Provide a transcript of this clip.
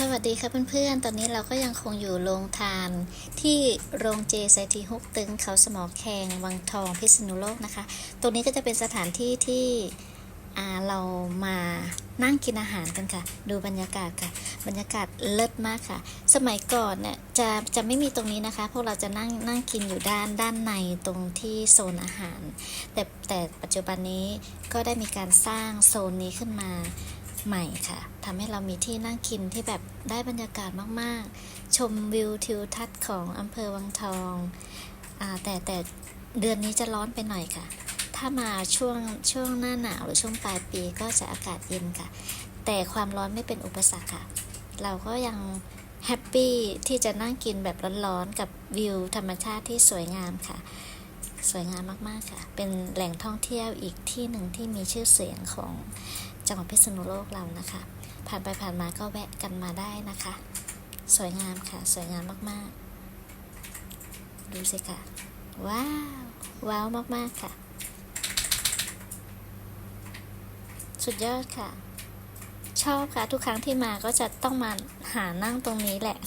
สวัสดีค่ะเพื่อนๆ ตอนนี้เราก็ยังคงอยู่โรงทาน ที่โรงเจไซทีฮุกตึงเขาสมอแขงวังทองพิษณุโลกนะคะ ตรงนี้ก็จะเป็นสถานที่ที่เรามานั่งกินอาหารกันค่ะ ดูบรรยากาศค่ะ บรรยากาศเลิศมากค่ะ สมัยก่อนเนี่ยจะจะไม่มีตรงนี้นะคะ พวกเราจะนั่งนั่งกินอยู่ด้านด้านในตรงที่โซนอาหาร แต่แต่ปัจจุบันนี้ก็ได้มีการสร้างโซนนี้ขึ้นมา ใหม่ค่ะทำให้เรามีที่นั่งกินที่แบบได้บรรยากาศมากๆ ชมวิวทิวทัศน์ของอำเภอวังทองอแต่แต่เดือนนี้จะร้อนไปหน่อยค่ะ ถ้ามาช่วงช่วงหน้าหนาวหรือช่วงปลายปีก็จะอากาศเย็นค่ะ แต่ความร้อนไม่เป็นอุปสรรคค่ะ เราก็ยังแฮปปี้ที่จะนั่งกินแบบร้อนๆกับวิวธรรมชาติที่สวยงามค่ะ สวยงามมาก ๆ ค่ะ เป็นแหล่งท่องเที่ยวอีกที่หนึ่งที่มีชื่อเสียงของจังหวัดพิษณุโลกเรานะคะ ผ่านไปผ่านมาก็แวะกันมาได้นะคะ สวยงามค่ะ สวยงามมาก ๆ ดูสิค่ะ ว้าว ว้าวมาก ๆ ค่ะ สุดยอดค่ะ ชอบค่ะ ทุกครั้งที่มาก็จะต้องมาหานั่งตรงนี้แหละ